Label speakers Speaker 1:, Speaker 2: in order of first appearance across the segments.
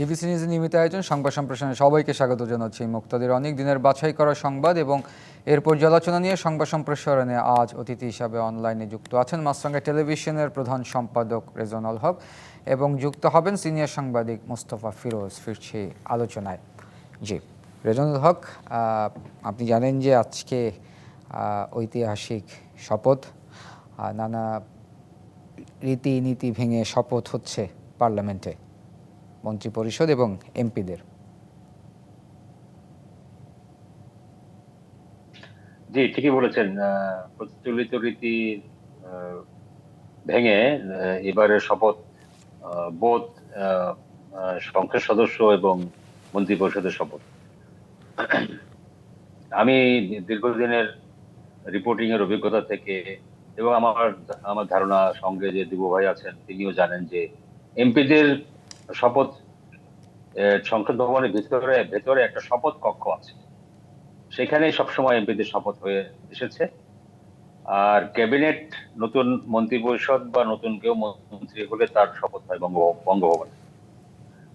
Speaker 1: DBC নিউজের নিয়মিত আয়োজন, সংবাদ সম্প্রসারণে সবাইকে স্বাগত জানাচ্ছি। মুক্তাদের অনেক দিনের বাছাই করা সংবাদ এবং এর পর্যালোচনা নিয়ে সংবাদ সম্প্রসারণে আজ অতিথি হিসাবে অনলাইনে যুক্ত আছেন মাসরাঙ্গা টেলিভিশনের প্রধান সম্পাদক রেজনাল হক এবং যুক্ত হবেন সিনিয়র সাংবাদিক মোস্তফা ফিরোজ। ফিরছি আলোচনায়। জি রেজনাল হক আপনি জানেন যে আজকে ঐতিহাসিক শপথ নানা রীতিনীতি ভেঙে শপথ হচ্ছে পার্লামেন্টে। মন্ত্রিপরিষদ এবং এমপিদের।
Speaker 2: জি, ঠিকই বলেছেন। প্রচলিত রীতি ভেঙে এবারে শপথ বোধ সংসদ সদস্য এবং মন্ত্রী পরিষদের শপথ। আমি দীর্ঘদিনের রিপোর্টিং এর অভিজ্ঞতা থেকে এবং আমার আমার ধারণা সঙ্গে যে দিবু ভাই আছেন, তিনিও জানেন যে এমপিদের শপথ সংসদ ভবনের ভিতরে, ভেতরে একটা শপথ কক্ষ আছে। সেখানে সবসময় এমপিদের শপথ হয়ে এসেছে। আর ক্যাবিনেট নতুন মন্ত্রী পরিষদ বা নতুন কেউ মন্ত্রী হলে তার শপথ হয় বঙ্গভবনে।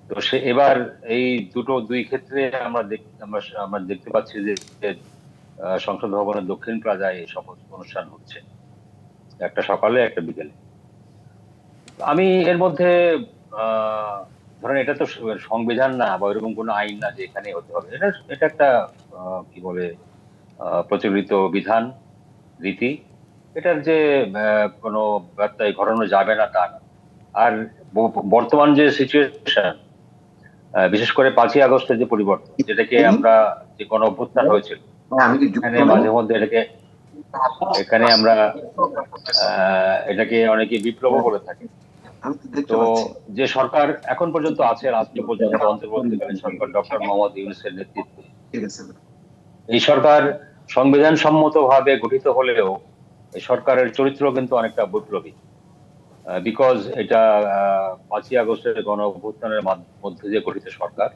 Speaker 2: তো সে, এবার এই দুটো দুই ক্ষেত্রে আমরা আমরা দেখতে পাচ্ছি যে সংসদ ভবনের দক্ষিণ প্লাজায় এই শপথ অনুষ্ঠান হচ্ছে। একটা সকালে, একটা বিকেলে। আমি এর মধ্যে ধরেন এটা তো সংবিধান না বা এরকম কোনো আইন না যে এখানে হতে হবে। এটা এটা একটা কি বলে প্রচলিত বিধান রীতি। এটার যে কোনো ব্যত্যয় ঘটানো যাবে না তা না। আর বর্তমান যে সিচুয়েশন বিশেষ করে পাঁচই আগস্টের যে পরিবর্তন যেটাকে আমরা যে কোনো অভ্যুত্থান হয়েছিল
Speaker 3: হ্যাঁ,
Speaker 2: মাঝে মধ্যে এটাকে এখানে আমরা আহ, এটাকে অনেকে বিপ্লব বলে থাকি।
Speaker 3: তো
Speaker 2: যে সরকার এখন পর্যন্ত আছে রাষ্ট্র পর্যন্ত অন্তর্বর্তীকালীন সরকার ডক্টর মোহাম্মদ ইউনুসের নেতৃত্বে। এই সরকার সংবিধান সম্মত ভাবে গঠিত হলেও এই সরকারের চরিত্র কিন্তু অনেকটা বৈপ্লবী। বিকজ এটা পাঁচই আগস্টের গণ অভ্যুত্থানের মধ্যে দিয়ে গঠিত সরকার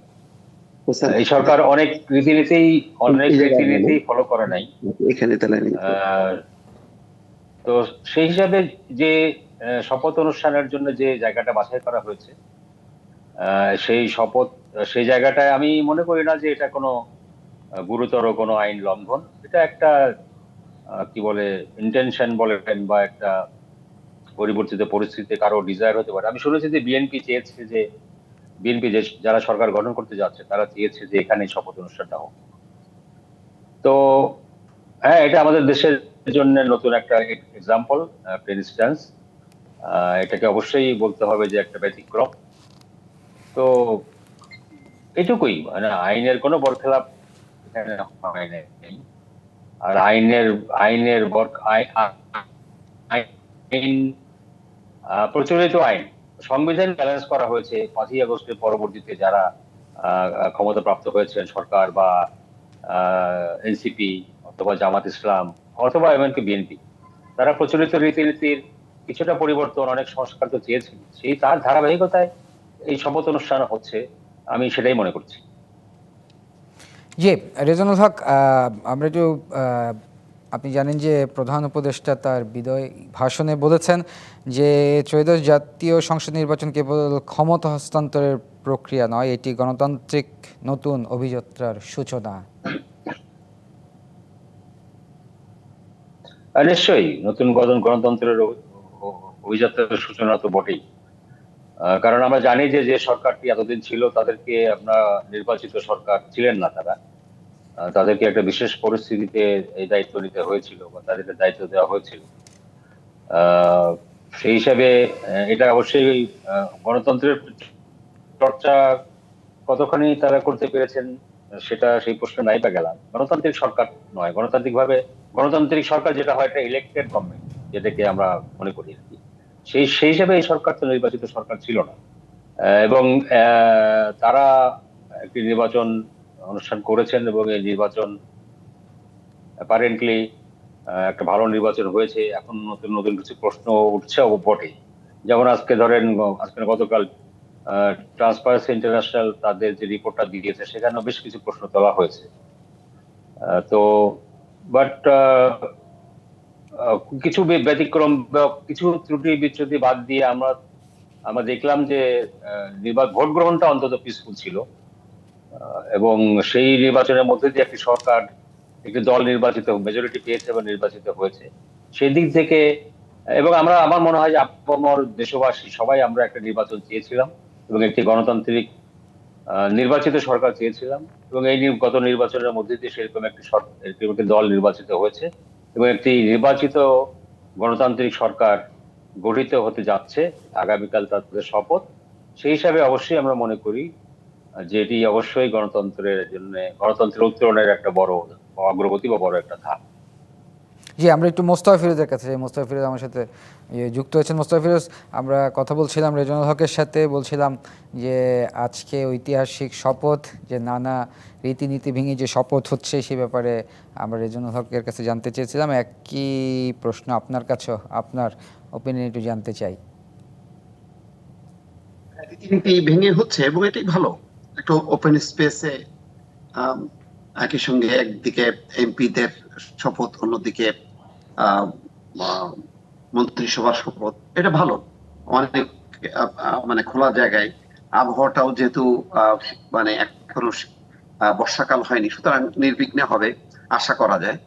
Speaker 2: এই সরকার অনেক রীতিনীতি অনেক রীতিনীতি ফলো করে নাই।
Speaker 3: এখানে
Speaker 2: তো সেই হিসাবে যে শপথ অনুষ্ঠানের জন্য যে জায়গাটা বাছাই করা হয়েছে সেই শপথ, সেই জায়গাটায় আমি মনে করি না যে এটা কোনো গুরুতর কোনো আইন লঙ্ঘন। এটা একটা কি বলে ইন্টেনশন বলেন বা একটা পরিবর্তিত পরিস্থিতিতে কারও ডিজায়ার হতে পারে। আমি শুনেছি যে বিএনপি চেয়েছে যে বিএনপি যে যারা সরকার গঠন করতে যাচ্ছে, তারা চেয়েছে যে এখানে শপথ অনুষ্ঠানটা হোক। তো হ্যাঁ এটা আমাদের দেশের জন্য নতুন একটা এক্সাম্পল ইনস্ট্যান্স এটাকে অবশ্যই বলতে হবে যে একটা ব্যতিক্রম। তো এটুকুই মানে আইনের কোনো বরখেলাপ এখানে হয় আর আইনের আইনের বর আইন প্রচলিত আইন সংবিধান ব্যালেন্স করা হয়েছে পাঁচই আগস্টের পরবর্তীতে যারা আহ, ক্ষমতা প্রাপ্ত হয়েছেন সরকার বা এনসিপি অথবা জামাত ইসলাম অথবা এমনকি বিএনপি তারা প্রচলিত রীতিনীতির কিছুটা পরিবর্তন অনেক সংস্কার তো চেয়েছেন সেই তার ধারাবাহিকতায় এই শপথ অনুষ্ঠান হচ্ছে আমি সেটাই মনে করছি।
Speaker 1: জি রেজনুল হক আমরা একটু আপনি জানেন যে প্রধান উপদেষ্টা তার বিদয় ভাষণে বলেছেন যে ত্রয়োদশ জাতীয় সংসদ নির্বাচন কেবল ক্ষমতা হস্তান্তরের প্রক্রিয়া নয় এটি গণতান্ত্রিক নতুন অভিযাত্রার সূচনা।
Speaker 2: নিশ্চয়ই নতুন গণতন্ত্রের অভিযাত্রার সূচনা তো বটেই। কারণ আমরা জানি যে যে সরকারটি এতদিন ছিল, তাদেরকে আপনার নির্বাচিত সরকার ছিলেন না তারা। তাদেরকে একটা বিশেষ পরিস্থিতিতে এই দায়িত্ব নিতে হয়েছিল বা তাদেরকে দায়িত্ব দেওয়া হয়েছিল। সেই হিসাবে এটা অবশ্যই গণতন্ত্রের চর্চা কতখানি তারা করতে পেরেছেন, সেটা সেই প্রশ্ন নাই বা গেলাম। গণতান্ত্রিক সরকার নয় গণতান্ত্রিক ভাবে গণতান্ত্রিক সরকার যেটা হয়, এটা ইলেক্টেড গভর্নমেন্ট যেটাকে আমরা মনে করি আর কি। সেই সেই হিসাবে এই সরকার তো নির্বাচিত সরকার ছিল না। এবং তারা একটি নির্বাচন অনুষ্ঠান করেছেন এবং এই নির্বাচন অ্যাপারেন্টলি একটা ভালো নির্বাচন হয়েছে। এখন নতুন নতুন কিছু প্রশ্ন উঠছে বটে যেমন আজকে ধরেন, আজকে গতকাল ট্রান্সপারেন্সি ইন্টারন্যাশনাল তাদের যে রিপোর্টটা দিয়েছে, সেখানেও বেশ কিছু প্রশ্ন তোলা হয়েছে। তো বাট কিছু ব্যতিক্রম বা কিছু ত্রুটি বিচ্যুতি বাদ দিয়ে আমরা আমরা দেখলাম যে আহ, নির্বা- ভোট গ্রহণটা অন্তত পিসফুল ছিল। এবং সেই নির্বাচনের মধ্যে দিয়ে একটি সরকার একটি দল নির্বাচিত মেজরিটি পেয়েছে এবং নির্বাচিত হয়েছে। সেই দিক থেকে এবং আমরা আমার মনে হয় যে আপামর দেশবাসী সবাই আমরা একটা নির্বাচন চেয়েছিলাম এবং একটি গণতান্ত্রিক নির্বাচিত সরকার চেয়েছিলাম। এবং এই গত নির্বাচনের মধ্যে দিয়ে সেরকম একটি সর- এরকম একটি দল নির্বাচিত হয়েছে। এবং একটি নির্বাচিত গণতান্ত্রিক সরকার গঠিত হতে যাচ্ছে, আগামীকাল তাদের শপথ। সেই হিসাবে অবশ্যই আমরা মনে করি, যে এটি অবশ্যই গণতন্ত্রের জন্য, গণতন্ত্রের উত্তরণের একটা বড় অগ্রগতি বা বড় একটা ধাপ।
Speaker 1: জি আমরা একটু মোস্তফা ফিরোজের কাছে যাই। মোস্তফা ফিরোজ আমার সাথে ইয়ে, যুক্ত হয়েছেন। মোস্তফা ফিরোজ আমরা কথা বলছিলাম রেজনুল হকের সাথে বলছিলাম যে আজকে ঐতিহাসিক শপথ যে নানা রীতিনীতি ভেঙে যে শপথ হচ্ছে সে ব্যাপারে আমরা রেজনুল হকের কাছে জানতে চেয়েছিলাম। একই প্রশ্ন আপনার কাছেও আপনার ওপিনিয়ন একটু জানতে চাই।
Speaker 4: রীতিনীতি ভেঙে হচ্ছে এবং এটাই ভালো। একটু ওপেন স্পেসে একই সঙ্গে একদিকে এমপিদের শপথ অন্যদিকে মন্ত্রিসভার শপথ। এটা ভালো। অনেক মানে খোলা জায়গায়। আবহাওয়াটাও যেহেতু মানে এখনও বর্ষাকাল হয়নি, সুতরাং নির্বিঘ্নে হবে, আশা করা যায়।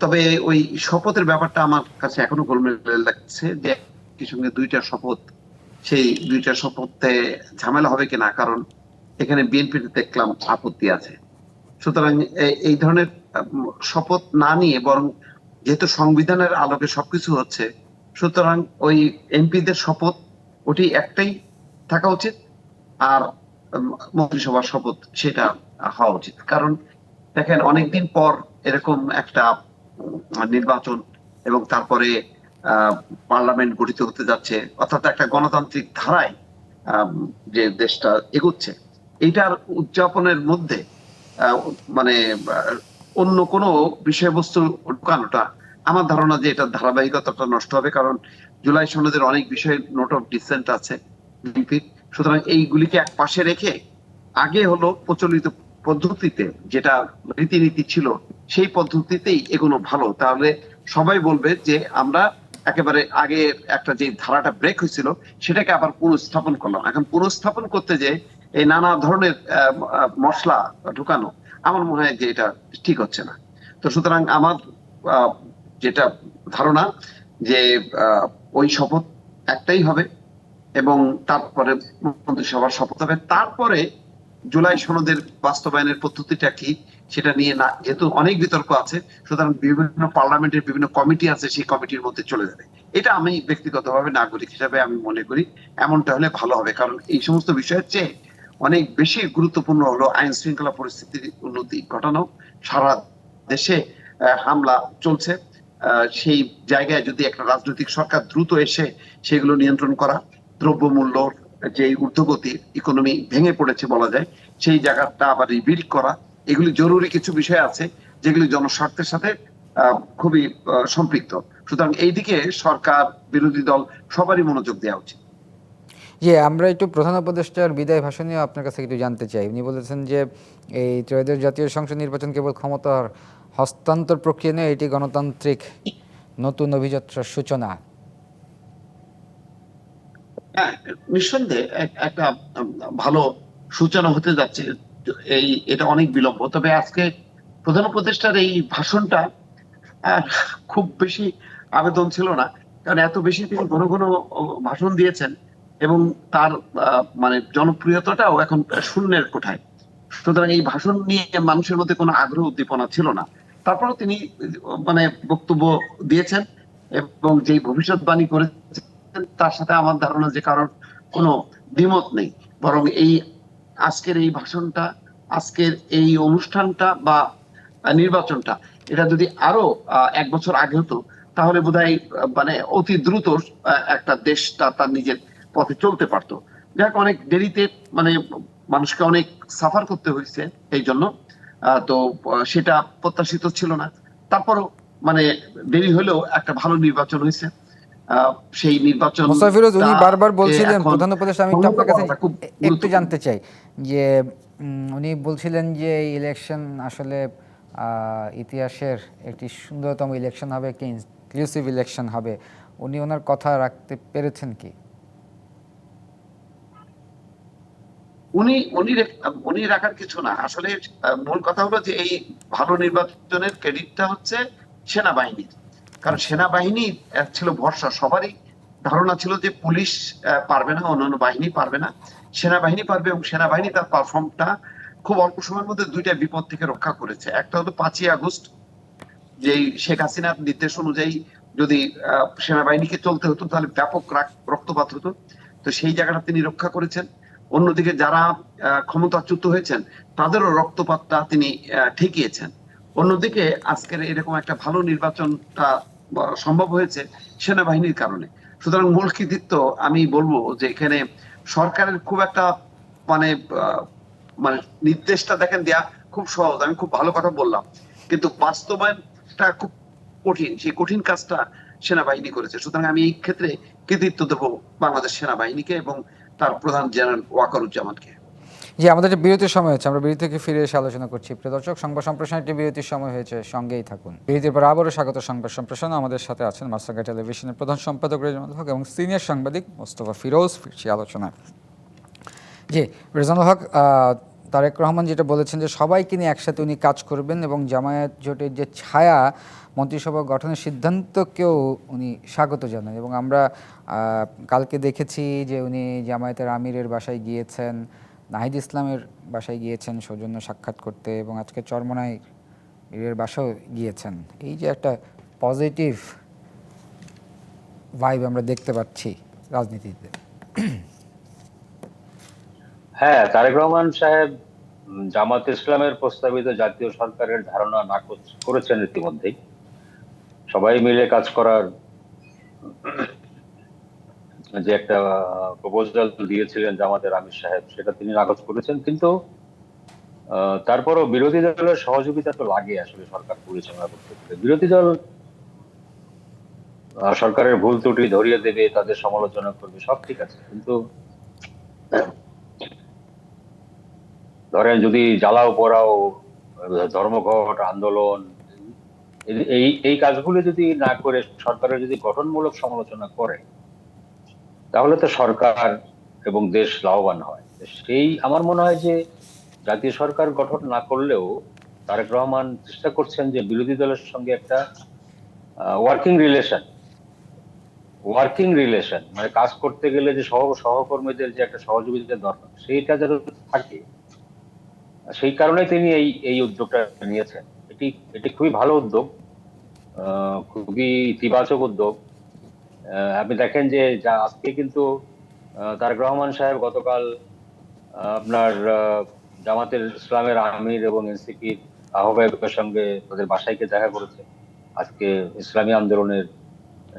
Speaker 4: তবে ওই শপথের ব্যাপারটা আমার কাছে এখনও গোলমেল লাগছে যে একই সঙ্গে দুইটা শপথ, সেই দুইটা শপথে ঝামেলা হবে কিনা, কারণ এখানে বিএনপিতে দেখলাম আপত্তি আছে। সুতরাং এই ধরনের শপথ না নিয়ে বরং যেহেতু সংবিধানের আলোকে সবকিছু হচ্ছে, সুতরাং ওই এমপিদের শপথ ওটি একটাই থাকা উচিত আর মন্ত্রিসভার শপথ সেটা হওয়া উচিত। কারণ দেখেন, অনেকদিন পর এরকম একটা নির্বাচন এবং তারপরে পার্লামেন্ট গঠিত হতে যাচ্ছে, অর্থাৎ একটা গণতান্ত্রিক ধারায় যে দেশটা এগুচ্ছে, এইটার উদযাপনের মধ্যে মানে অন্য কোনো বিষয়বস্তু ঢুকানোটা আমার ধারণা যে এটা ধারাবাহিকতাটা নষ্ট হবে, কারণ জুলাই সনদের অনেক বিষয়ে নোট অফ ডিসেন্ট আছে সুতরাং এইগুলিকে এক পাশে রেখে আগে হলো প্রচলিত পদ্ধতিতে যেটা রীতিনীতি ছিল, সেই পদ্ধতিতেই এগুলো ভালো। তাহলে সবাই বলবে যে আমরা একেবারে আগে একটা যে ধারাটা ব্রেক হয়েছিল, সেটাকে আবার পুনঃস্থাপন করলাম। এখন পুনঃস্থাপন করতে যে এই নানা ধরনের মশলা ঢুকানো আমার মনে হয় যে এটা ঠিক হচ্ছে না। তো সুতরাং আমার যেটা ধারণা যে ওই শপথ একটাই হবে এবং তারপরে মন্ত্রিসভার শপথ হবে। তারপরে জুলাই সনদের বাস্তবায়নের পদ্ধতিটা কি সেটা নিয়ে না, যেহেতু অনেক বিতর্ক আছে, সুতরাং বিভিন্ন পার্লামেন্টের বিভিন্ন কমিটি আছে, সেই কমিটির মধ্যে চলে যাবে। এটা আমি ব্যক্তিগতভাবে, নাগরিক হিসাবে আমি মনে করি এমনটা হলে ভালো হবে, কারণ এই সমস্ত বিষয়ের চেয়ে অনেক বেশি গুরুত্বপূর্ণ হলো আইন শৃঙ্খলা পরিস্থিতির উন্নতি ঘটানো। সারা দেশে হামলা চলছে। সেই জায়গায় যদি একটা রাজনৈতিক সরকার দ্রুত এসে সেগুলো নিয়ন্ত্রণ করা, দ্রব্যমূল্য যে ঊর্ধ্বগতি ইকোনমি ভেঙে পড়েছে বলা যায়, সেই জায়গাটা আবার রিবিল্ড করা, এগুলি জরুরি কিছু বিষয় আছে যেগুলি জনস্বার্থের সাথে খুবই সম্পৃক্ত। সুতরাং এইদিকে সরকার, বিরোধী দল সবারই মনোযোগ দেওয়া উচিত।
Speaker 1: যে আমরা একটু প্রধান উপদেষ্টার বিদায় ভাষণেও আপনার কাছে একটু জানতে চাই। উনি বলেছেন যে, এই ত্রয়োদশ জাতীয় সংসদ নির্বাচন কেবল ক্ষমতার হস্তান্তর প্রক্রিয়া নয়, এটি গণতান্ত্রিক নতুন অভিযাত্রার সূচনা।
Speaker 4: হ্যাঁ নিঃসন্দেহে একটা ভালো সূচনা হতে যাচ্ছে। এই, এটা অনেক বিলম্ব। তবে আজকে প্রধান উপদেষ্টার এই ভাষণটা খুব বেশি আবেদন ছিল না। কারণ এত বেশি তিনি ঘন ঘন ভাষণ দিয়েছেন। এবং তার মানে জনপ্রিয়তাটাও এখন শূন্যের কোঠায়। সুতরাং এই ভাষণ নিয়ে মানুষের মধ্যে কোনো আগ্রহ উদ্দীপনা ছিল না। তারপরেও তিনি মানে বক্তব্য দিয়েছেন এবং যে ভবিষ্যৎবাণী করেছেন, তার সাথে আমার ধারণা যে কারণ কোনো দ্বিমত নেই। বরং এই আজকের এই ভাষণটা, আজকের এই অনুষ্ঠানটা বা নির্বাচনটা, এটা যদি আরও এক বছর আগে হতো, তাহলে বোধহয় মানে অতি দ্রুত একটা দেশটা তার নিজের পথে চলতে পারতো। যাক অনেক দেরিতে মানে মানুষকে অনেক সাফার করতে হয়েছে এই জন্য। তো সেটা প্রত্যাশিত ছিল না। তারপরও মানে দেরি হলেও একটা ভালো নির্বাচন হয়েছে। সেই নির্বাচন
Speaker 1: মোস্তফা ফিরোজ উনি বারবার বলছিলেন প্রধান উপদেষ্টা আমি একটু আপনার কাছে একটু জানতে চাই যে উনি বলছিলেন যে ইলেকশন আসলে আহ, ইতিহাসের একটি সুন্দরতম ইলেকশন হবে একটি ইনক্লুসিভ ইলেকশন হবে। উনি ওনার কথা রাখতে পেরেছেন কি?
Speaker 4: উনি উনি উনি রাখার কিছু না। আসলে মূল কথা হলো যে এই ভালো নির্বাচনের ক্রেডিটটা হচ্ছে সেনাবাহিনীর কারণ সেনাবাহিনী ছিল ভরসা। সবারই ধারণা ছিল যে পুলিশ পারবে না, অন্যান্য বাহিনী পারবে না। সেনাবাহিনী পারবে এবং সেনাবাহিনী তার পারফর্মটা খুব অল্প সময়ের মধ্যে দুইটা বিপদ থেকে রক্ষা করেছে। একটা হলো পাঁচই আগস্ট, যেই শেখ হাসিনার নির্দেশ অনুযায়ী যদি সেনাবাহিনীকে চলতে হতো, তাহলে ব্যাপক রাক- রক্তপাত হতো। তো সেই জায়গাটা তিনি রক্ষা করেছেন। অন্যদিকে যারা ক্ষমতাচ্যুত হয়েছেন, তাদেরও রক্তপাতটা তিনি ঠেকিয়েছেন। অন্যদিকে আজকের এরকম একটা ভালো নির্বাচনটা সম্ভব হয়েছে সেনাবাহিনীর কারণে। সুতরাং মূল কৃতিত্ব আমি বলব যে এখানে সরকারের খুব একটা মানে মানে নির্দেশটা দেখেন দেয়া খুব সহজ। আমি খুব ভালো কথা বললাম। কিন্তু বাস্তবায়নটা খুব কঠিন। সেই কঠিন কাজটা সেনাবাহিনী করেছে। সুতরাং আমি এই ক্ষেত্রে কৃতিত্ব দেবো বাংলাদেশ সেনাবাহিনীকে এবং তার প্রধান জেনারেল ওয়াকারুজ্জামানকে।
Speaker 1: জি, আমাদের যে বিরতির সময় হচ্ছে, আমরা বিরতি থেকে ফিরে এসে আলোচনা করছি। প্রিয় দর্শক, সংবাদ সম্প্রসারণ একটি বিরতির সময় হয়েছে, সঙ্গেই থাকুন। বিরতির পর আবারও স্বাগত সংবাদ সম্প্রসারণ। আমাদের সাথে আছেন মাস্টারগা টেলিভিশনের প্রধান সম্পাদক রেজানুল হক এবং সিনিয়র সাংবাদিক মোস্তফা ফিরোজ, ফিরছি আলোচনায়। জি রেজানুল হক তারেক রহমান যেটা বলেছেন যে সবাইকে নিয়ে একসাথে উনি কাজ করবেন এবং জামায়াত জোটের যে ছায়া মন্ত্রিসভা গঠনের সিদ্ধান্তকেও উনি স্বাগত জানান। এবং আমরা কালকে দেখেছি যে উনি জামায়াতের আমিরের বাসায় গিয়েছেন, নাহিদ ইসলামের বাসায় গিয়েছেন সৌজন্য সাক্ষাৎ করতে এবং আজকে চরমনাই এর বাসাও গিয়েছেন। এই যে একটা পজিটিভ ভাইব আমরা দেখতে পাচ্ছি রাজনীতিতে।
Speaker 2: হ্যাঁ তারেক রহমান সাহেব জামাত ইসলামের প্রস্তাবিত জাতীয় সরকারের ধারণা নাকচ করেছেন ইতিমধ্যেই। সবাই মিলে কাজ করার, যে একটা প্রপোজাল দিয়েছিলেন জামাতের আমির সাহেব, সেটা তিনি নাকচ করেছেন। কিন্তু তারপরও বিরোধী দলের সহযোগিতা তো লাগে আসলে সরকার পরিচালনা করতে গেলে। বিরোধী দল সরকারের ভুল ত্রুটি ধরিয়ে দেবে, তাদের সমালোচনা করবে, সব ঠিক আছে। কিন্তু ধরেন যদি জ্বালাও পোড়াও, ধর্মঘট, আন্দোলন, এই- এই কাজগুলো যদি না করে সরকারের যদি গঠনমূলক সমালোচনা করে, তাহলে তো সরকার এবং দেশ লাভবান হয়। সেই আমার মনে হয় যে জাতীয় সরকার গঠন না করলেও তারেক রহমান চেষ্টা করছেন যে বিরোধী দলের সঙ্গে একটা ওয়ার্কিং রিলেশন ওয়ার্কিং রিলেশন মানে কাজ করতে গেলে যে সহ, সহকর্মীদের যে একটা সহযোগিতা দরকার, সেইটা যেন থাকে সেই কারণে তিনি এই এই উদ্যোগটা নিয়েছেন। এটি এটি খুবই ভালো উদ্যোগ খুবই ইতিবাচক উদ্যোগ। আপনি দেখেন যে, যা আজকে কিন্তু তারেক রহমান সাহেব গতকাল আপনার জামাতের ইসলামের আমির এবং এনসিপির আহ্বায়কের সঙ্গে তাদের বাসায় গিয়ে দেখা করেছে। আজকে ইসলামী আন্দোলনের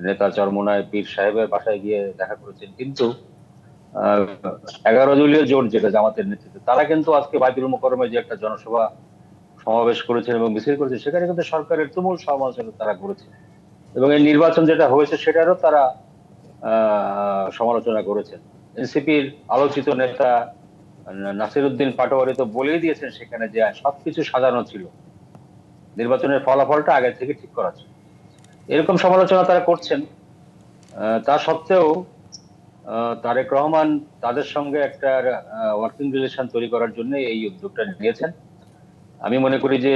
Speaker 2: নেতা চরমোনায় পীর সাহেবের বাসায় গিয়ে দেখা করেছেন। কিন্তু এগারো দলীয় জোট যেটা জামাতের নেতৃত্বে, তারা কিন্তু আজকে বাইতুল মোকরমে যে একটা জনসভা সমাবেশ করেছেন এবং মিছিল করেছে সেখানে কিন্তু সরকারের তুমুল সমালোচনা তারা করেছে। এবং এই নির্বাচন যেটা হয়েছে, সেটারও তারা সমালোচনা করেছেন। এনসিপির আলোচিত নেতা নাসির উদ্দিন পাটোয়ারি তো বলেই দিয়েছেন সেখানে যে সবকিছু সাজানো ছিল। নির্বাচনের ফলাফলটা আগে থেকে ঠিক করা ছিল। এরকম সমালোচনা তারা করছেন। তা সত্ত্বেও তারেক রহমান তাদের সঙ্গে একটা ওয়ার্কিং রিলেশন তৈরি করার জন্য এই উদ্যোগটা নিয়েছেন। আমি মনে করি যে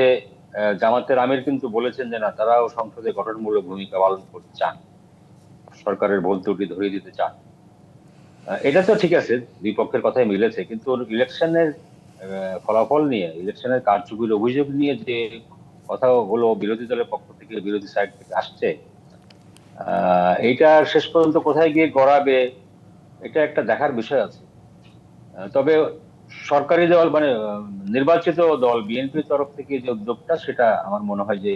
Speaker 2: জামাতের আমির কিন্তু বলেছেন যে, না, তারাও সংসদে গঠনমূলক ভূমিকা পালন করতে চান। সরকারের ভুল ত্রুটি ধরিয়ে দিতে চান। এটা তো ঠিক আছে, দুই পক্ষের কথাই মিলেছে, কিন্তু ইলেকশনের ফলাফল নিয়ে, ইলেকশনের কারচুপির অভিযোগ নিয়ে যে কথা হলো, বিরোধী দলের পক্ষ থেকে বিরোধী সাইড থেকে আসছে এইটা শেষ পর্যন্ত কোথায় গিয়ে গড়াবে এটা একটা দেখার বিষয় আছে। তবে সরকারি দল মানে নির্বাচিত দল বিএনপির তরফ থেকে যে উদ্যোগটা, সেটা আমার মনে হয় যে,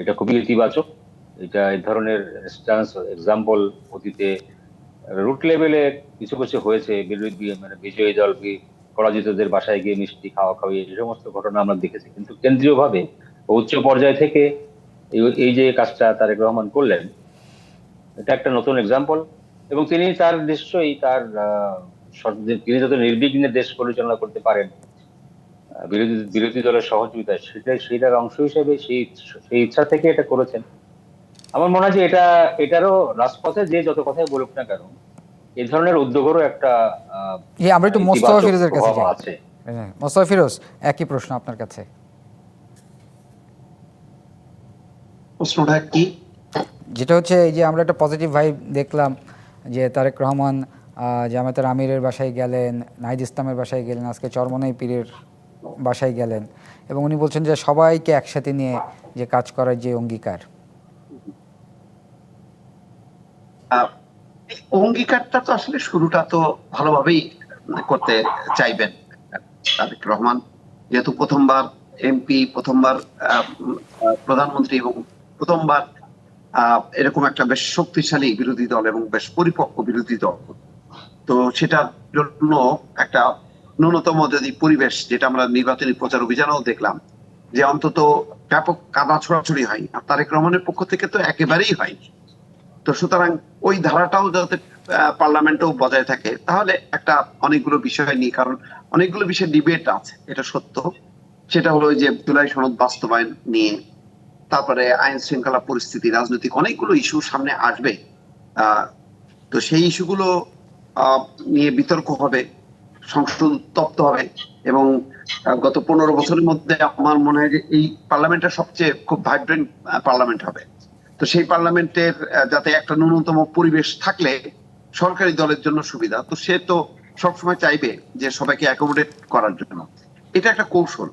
Speaker 2: এটা খুবই ইতিবাচক। এটা এই ধরনের স্টান্স এক্সাম্পল অতীতে রুট লেভেলে কিছু কিছু হয়েছে। বিরোধী মানে বিজয়ী দল পরাজিতদের বাসায় গিয়ে মিষ্টি খাওয়া খাওয়ি, এই সমস্ত ঘটনা আমরা দেখেছি। কিন্তু কেন্দ্রীয় ভাবে উচ্চ পর্যায় থেকে এই যে কাজটা তারেক রহমান করলেন, এটা একটা নতুন এক্সাম্পল এবং তিনি তার নিশ্চয়ই তার আহ, তিনি যত নির্বিঘ্নে দেশ পরিচালনা করতে পারেন বিরোধী বিরোধী দলের সহযোগিতা সেটাই সেটার অংশ হিসেবে সেই সেই ইচ্ছা থেকে এটা করেছেন। আমার মনে হয় যে এটা এটারও রাজপথে যে যত কথাই বলুক না কেন এই ধরনের উদ্যোগেরও একটা আহ,
Speaker 1: আমরা একটু মোস্তফা ফিরোজের কাছে
Speaker 2: আছে।
Speaker 1: মোস্তফা ফিরোজ একই প্রশ্ন আপনার কাছে।
Speaker 4: প্রশ্নটা কি?
Speaker 1: যেটা হচ্ছে এই যে আমরা একটা পজিটিভ ভাইব দেখলাম যে তারেক রহমান আহ, জামায়াতের আমিরের বাসায় গেলেন নাহিদ ইসলামের বাসায় গেলেন আজকে চরমনাই পীরের বাসায় গেলেন। এবং উনি বলছেন যে সবাইকে একসাথে নিয়ে যে কাজ করার যে অঙ্গীকার।
Speaker 4: অঙ্গীকারটা তো আসলে শুরুটা তো ভালোভাবেই করতে চাইবেন তারেক রহমান। যেহেতু প্রথমবার এমপি প্রথমবার প্রধানমন্ত্রী এবং প্রথমবার এরকম একটা বেশ শক্তিশালী বিরোধী দল এবং বেশ পরিপক্ক বিরোধী দল। তো সেটার জন্য একটা ন্যূনতম যদি পরিবেশ, যেটা আমরা নির্বাচনী প্রচার অভিযানেও দেখলাম, যে অন্তত ব্যাপক কাদা ছড়াছড়ি হয়, আর তারেক রহমানের পক্ষ থেকে তো একেবারেই হয়নি তো সুতরাং ওই ধারাটাও যাতে পার্লামেন্টেও বজায় থাকে, তাহলে একটা অনেকগুলো বিষয় নিয়ে, কারণ অনেকগুলো বিষয় ডিবেট আছে, এটা সত্য। সেটা হলো যে জুলাই সনদ বাস্তবায়ন নিয়ে তারপরে আইন শৃঙ্খলা পরিস্থিতি, রাজনৈতিক অনেকগুলো ইস্যু সামনে আসবে। তো সেই ইস্যুগুলো নিয়ে বিতর্ক হবে, সংশোধন তপ্ত হবে এবং গত পনেরো বছরের মধ্যে আমার মনে হয় যে এই পার্লামেন্টটা সবচেয়ে খুব ভাইব্রেন্ট পার্লামেন্ট হবে। তো সেই পার্লামেন্টের যাতে একটা ন্যূনতম পরিবেশ থাকলে সরকারি দলের জন্য সুবিধা। তো সে তো সবসময় চাইবে যে সবাইকে অ্যাকোমোডেট করার জন্য। এটা একটা কৌশল।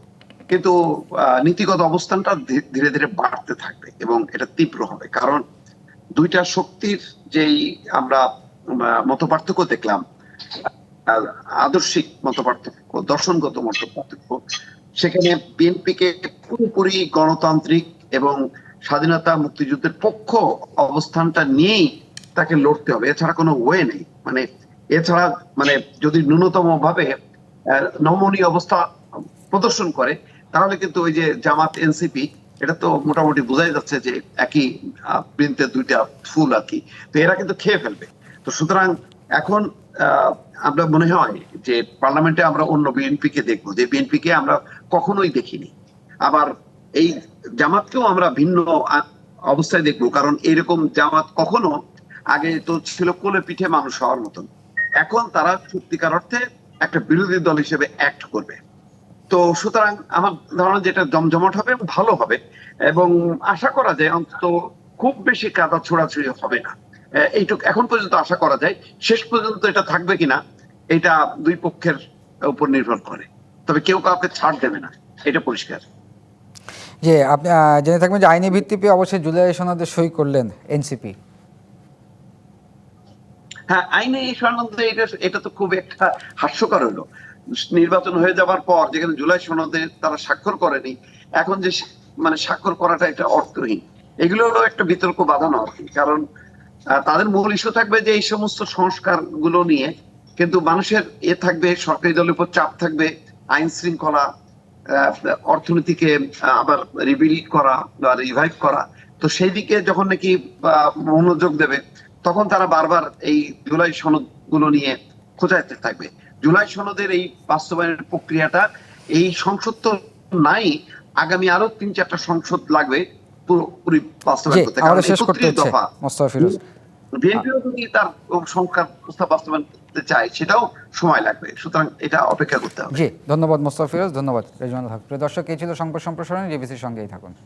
Speaker 4: কিন্তু নীতিগত অবস্থানটা ধীরে ধীরে বাড়তে থাকবে এবং এটা তীব্র হবে। কারণ দুইটা শক্তির যেই আমরা মত পার্থক্য দেখলাম আদর্শিক মত পার্থক্য দর্শনগত মত পার্থক্য সেখানে বিএনপিকে পুরোপুরি গণতান্ত্রিক এবং স্বাধীনতা মুক্তিযুদ্ধের পক্ষ অবস্থানটা নিয়েই তাকে লড়তে হবে। এছাড়া কোনো ওয়ে নেই। মানে এছাড়া মানে যদি ন্যূনতম ভাবে নমনীয় অবস্থা প্রদর্শন করে তাহলে কিন্তু ওই যে জামাত এনসিপি, এটা তো মোটামুটি বোঝাই যাচ্ছে যে একই বৃন্তে দুইটা ফুল আর কি। তো এরা কিন্তু খেয়ে ফেলবে। তো সুতরাং এখন আমরা মনে হয় যে পার্লামেন্টে আমরা অন্য বিএনপি কে দেখব। যে বিএনপি কে আমরা কখনোই দেখিনি। আবার এই জামাতকেও আমরা ভিন্ন অবস্থায় দেখব। কারণ এরকম জামাত কখনো আগে তো ছিল কোলে পিঠে মানুষ হওয়ার মতন। এখন তারা সত্যিকার অর্থে একটা বিরোধী দল হিসেবে অ্যাক্ট করবে। তো সুতরাং আমার ধারণা যেটা জমজমাট হবে ভালো হবে এবং আশা করা যায় অন্তত খুব বেশি কাদা ছোড়াছুড়ি হবে না। এইটুকু এখন পর্যন্ত আশা করা যায় শেষ পর্যন্ত এটা থাকবে কিনা এটা দুই পক্ষের উপর নির্ভর করে। তবে কেউ কাউকে ছাড় দেবে না এটা পরিষ্কার।
Speaker 1: যে আপনি জেনে থাকবেন যে আইনি ভিত্তি পেয়ে অবশ্যই জুলাই সনদে সই করলেন এনসিপি।
Speaker 4: হ্যাঁ আইনে এই সনদে এটা এটা তো খুব একটা হাস্যকর হলো। নির্বাচন হয়ে যাওয়ার পর যেখানে জুলাই সনদে তারা স্বাক্ষর করেনি, এখন যে মানে স্বাক্ষর করাটা এটা অর্থহীন। এগুলো হলো একটা বিতর্ক বাঁধানো আর কারণ তাদের মূল ইস্যু থাকবে যে এই সমস্ত সংস্কারগুলো নিয়ে, কিন্তু মানুষের এ থাকবে, সরকারি দলের উপর চাপ থাকবে, আইন শৃঙ্খলা অর্থনীতিকে আবার রিবিল্ড করা বা রিভাইভ করা। তো সেই দিকে যখন নাকি মনোযোগ দেবে, তখন তারা বারবার এই জুলাই সনদগুলো নিয়ে খোঁজাইতে থাকবে। জুলাই সনদের এই বাস্তবায়নের প্রক্রিয়াটা এই সংসদ তো নাই আগামী আরও তিন চারটা সংসদ লাগবে পুরোপুরি বাস্তবায়ন করতে। কারণ
Speaker 1: আমাদের শেষ করতে
Speaker 4: 31
Speaker 1: হচ্ছে
Speaker 4: দফা। বিএনপিও যদি তার সংখ্যার প্রস্তাব বাস্তবায়ন করতে চায় সেটাও সময় লাগবে। সুতরাং এটা অপেক্ষা করতে হবে।
Speaker 1: জি ধন্যবাদ মোস্তাফিরোজ ধন্যবাদ রেজওয়ানুল হক। প্রিয় দর্শক এই ছিল সংবাদ সম্প্রসারণ। জেবিসির সঙ্গেই থাকুন।